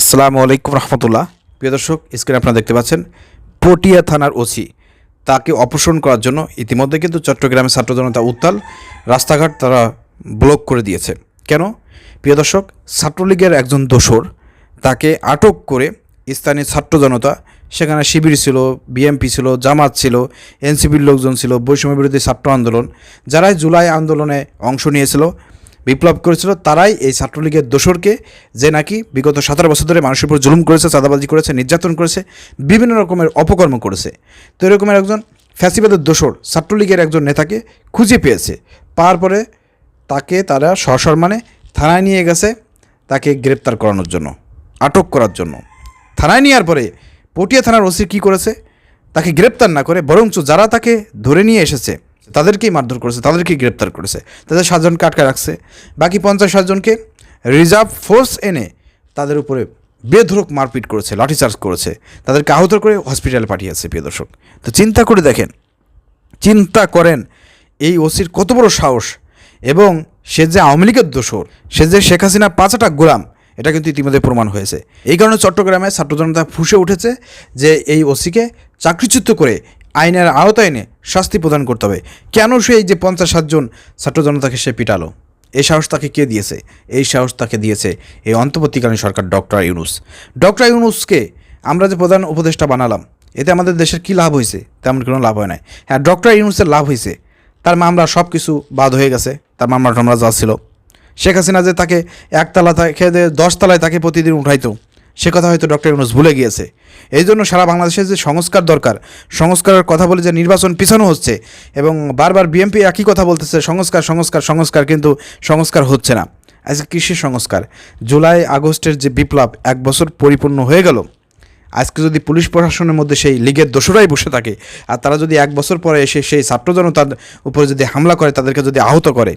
আসসালামু আলাইকুম রহমতুল্লাহ। প্রিয় দর্শক, স্ক্রিনে আপনারা দেখতে পাচ্ছেন, পটিয়া থানার ওসি তাকে অপসারণ করার জন্য ইতিমধ্যে কিন্তু চট্টগ্রামের ছাত্র জনতা উত্তাল রাস্তাঘাট তারা ব্লক করে দিয়েছে। কেন? প্রিয় দর্শক, ছাত্রলীগের একজন দোসর তাকে আটক করে স্থানীয় ছাত্র জনতা, সেখানে শিবির ছিল, বিএমপি ছিল, জামাত ছিল, এনসিপির লোকজন ছিল বৈষম্য বিরোধী ছাত্র আন্দোলন, যারাই জুলাই আন্দোলনে অংশ নিয়েছিল বিপ্লব করেছিল, তারাই এই ছাত্রলীগের দোসরকে, যে নাকি বিগত সতেরো বছর ধরে মানুষের উপর জুলুম করেছে, চাঁদাবাজি করেছে, নির্যাতন করেছে, বিভিন্ন রকমের অপকর্ম করেছে। তো এরকমের একজন ফ্যাসিবাদের দোসর, ছাত্রলীগের একজন নেতাকে খুঁজে পেয়েছে। পাওয়ার পরে তাকে তারা সসম্মানে থানায় নিয়ে গেছে, তাকে গ্রেপ্তার করানোর জন্য, আটক করার জন্য। থানায় নেওয়ার পরে পটিয়া থানার ওসি কী করেছে? তাকে গ্রেপ্তার না করে বরঞ্চ যারা তাকে ধরে নিয়ে এসেছে তাদেরকেই মারধর করেছে, তাদেরকেই গ্রেপ্তার করেছে। তাদের সাতজনকে আটকে রাখছে। বাকি পঞ্চাশ সাতজনকে রিজার্ভ ফোর্স এনে তাদের উপরে বেধরক মারপিট করেছে, লাঠিচার্জ করেছে। তাদেরকে আহত করে হসপিটালে পাঠিয়েছে, প্রিয় দর্শক। তো চিন্তা করে দেখেন, চিন্তা করেন, এই ওসির কত বড় সাহস। এবং সে যে আওয়ামী লীগের দোসর সে যে শেখ হাসিনা পাঁচাটা গোলাম, এটা কিন্তু ইতিমধ্যে প্রমাণ হয়েছে। এই কারণে চট্টগ্রামে ছাত্র জনতা ফুসে উঠেছে যে এই ওসিকে চাকরিচ্যুত করে আইনের আওতায় এনে শাস্তি প্রদান করতে হবে। কেন সে এই যে পঞ্চাশ সাতজন ছাত্র জনতাকে সে পিটালো? এই সাহস তাকে কে দিয়েছে? এই সাহস তাকে দিয়েছে এই অন্তর্বর্তীকালীন সরকার ডক্টর ইউনুস। ডক্টর ইউনুসকে আমরা যে প্রধান উপদেষ্টা বানালাম, এতে আমাদের দেশের কী লাভ হয়েছে তেমন কোনো লাভ হয় নাই। হ্যাঁ ডক্টর ইউনুসের লাভ হয়েছে তার মামলা সব কিছু বাদ হয়ে গেছে। তার মামলা টামলা যা ছিল শেখ হাসিনা যে তাকে একতলা থেকে যে দশতলায় তাকে প্রতিদিন উঠাইতো সে কথা হয়তো ডক্টর ইউনুস ভুলে গিয়েছে। এই জন্য সারা বাংলাদেশে যে সংস্কার দরকার, সংস্কারের কথা বলে যে নির্বাচন পিছানো হচ্ছে এবং বারবার বিএমপি একই কথা বলতেছে, সংস্কার সংস্কার সংস্কার, কিন্তু সংস্কার হচ্ছে না। আজকে কৃষি সংস্কার? জুলাই, আগস্টের যে বিপ্লব এক বছর পরিপূর্ণ হয়ে গেল। আজকে যদি পুলিশ প্রশাসনের মধ্যে সেই লীগের দোসরাই বসে থাকে, আর তারা যদি এক বছর পরে এসে সেই ছাত্র জনতার উপরে যদি হামলা করে, তাদেরকে যদি আহত করে,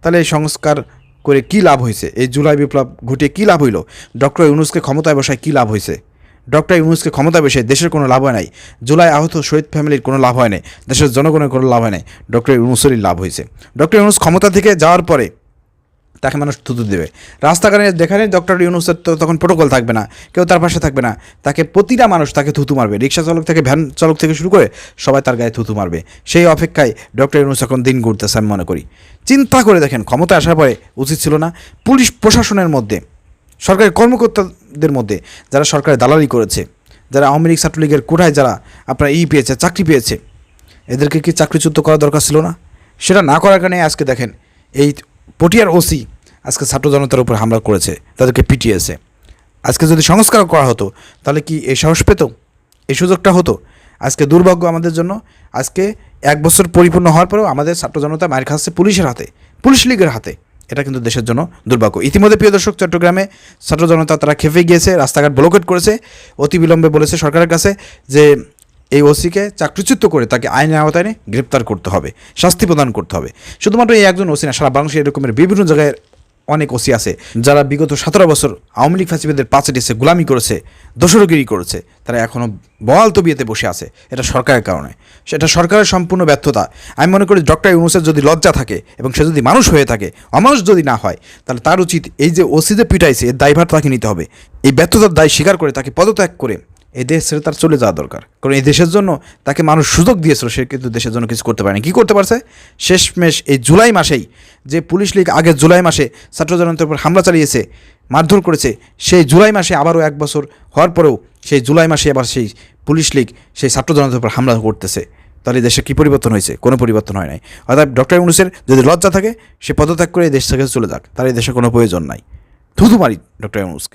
তাহলে এই সংস্কার করে কি লাভ হয়েছে এই জুলাই বিপ্লব ঘটিয়ে কি লাভ হইল? ডক্টর ইউনুসকে ক্ষমতায় বসায় কি লাভ হয়েছে ডক্টর ইউনুসকে ক্ষমতায় বসে দেশের কোনো লাভ হয় নাই। জুলাই আহত শহীদ ফ্যামিলির কোনো লাভ হয় নাই। দেশের জনগণের কোনো লাভ হয় নাই। ডক্টর ইউনুসেরই লাভ হয়েছে ডক্টর ইউনুস ক্ষমতা থেকে যাওয়ার পরে তাকে মানুষ থুতু দেবে। রাস্তাঘাটে যেখানে ডক্টর ইউনুসের তো তখন প্রোটোকল থাকবে না, কেউ তার পাশে থাকবে না। তাকে প্রতিটা মানুষ তাকে থুতু মারবে। রিক্সা চালক থেকে, ভ্যান চালক থেকে শুরু করে সবাই তার গায়ে থুতু মারবে। সেই অপেক্ষায় ডক্টর ইউনুস এখন দিন ঘুরতেছে আমি মনে করি। চিন্তা করে দেখেন ক্ষমতা আসার পরে উচিত ছিল না পুলিশ প্রশাসনের মধ্যে সরকারি কর্মকর্তাদের মধ্যে যারা সরকারি দালালি করেছে, যারা আওয়ামী লীগ ছাত্রলীগের কোঠায় যারা আপনার ই পেয়েছে, চাকরি পেয়েছে, এদেরকে কি চাকরিচ্যুত করা দরকার ছিল না? সেটা না করার কারণে আজকে দেখেন, এই পটিয়ার ওসি আজকে ছাত্র জনতার উপর হামলা করেছে, তাদেরকে পিটিয়েছে। আজকে যদি সংস্কার করা হতো, তাহলে কি এই সাহস পেত? এই সুযোগটা হতো? আজকে দুর্ভাগ্য আমাদের জন্য। আজকে এক বছর পরিপূর্ণ হওয়ার পরেও আমাদের ছাত্র জনতা মায়ের খাচ্ছে পুলিশের হাতে, পুলিশ লীগের হাতে। এটা কিন্তু দেশের জন্য দুর্ভাগ্য। ইতিমধ্যে, প্রিয় দর্শক, চট্টগ্রামে ছাত্র জনতা তারা খেপে গিয়েছে, রাস্তাঘাট ব্লকেট করেছে। অতি বিলম্বে বলেছে সরকারের কাছে যে এই ওসিকে চাকরিচ্যুত করে তাকে আইনের আওতায় গ্রেপ্তার করতে হবে, শাস্তি প্রদান করতে হবে। শুধুমাত্র এই একজন ওসি না, সারা বাংলাদেশে এরকমের বিভিন্ন জায়গায় অনেক ওসি আছে, যারা বিগত সতেরো বছর আওয়ামী লীগ ফাঁসিবাদের পাঁচে ডিসে গোলামি করেছে দোসরগিরি করেছে, তারা এখনও বহাল তবিয়েতে বসে আছে, এটা সরকারের কারণে। সেটা সরকারের সম্পূর্ণ ব্যর্থতা। আমি মনে করি ডক্টর ইউনুসের যদি লজ্জা থাকে এবং সে যদি মানুষ হয়ে থাকে, অমানুষ যদি না হয়, তাহলে তার উচিত এই যে ওসি যে পিটাইছে, এর দায়ভার তাকে নিতে হবে। এই ব্যর্থতার দায় স্বীকার করে তাকে পদত্যাগ করে এই দেশ ছেড়ে তার চলে যাওয়া দরকার। কারণ এই দেশের জন্য তাকে মানুষ সুযোগ দিয়েছিল, সে কিন্তু দেশের জন্য কিছু করতে পারেনি। কী করতে পারছে? শেষমেশ এই জুলাই মাসেই যে পুলিশ লীগ আগের জুলাই মাসে ছাত্র জনতার উপর হামলা চালিয়েছে, মারধর করেছে, সেই জুলাই মাসে আবারও এক বছর হওয়ার পরেও সেই জুলাই মাসে আবার সেই পুলিশ লীগ সেই ছাত্র জনতার উপর হামলা করতেছে। তাহলে দেশে কী পরিবর্তন হয়েছে? কোনো পরিবর্তন হয় নাই। অর্থাৎ ডক্টর ইউনুসের যদি লজ্জা থাকে, সে পদত্যাগ করে এই দেশ থেকে চলে যাক। তার এই দেশে কোনো প্রয়োজন নাই। থুতু মারি ডক্টর ইউনুসকে।